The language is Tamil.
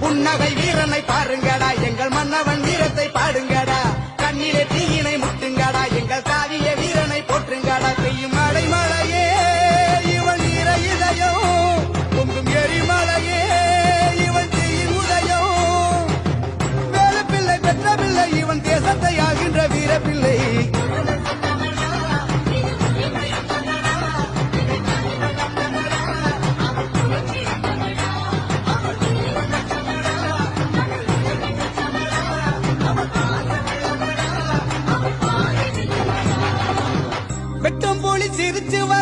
புன்னகை வீரனை பாருங்கடா எங்கள் மன்னவன் வீரத்தை பாடுங்கடா. did the till I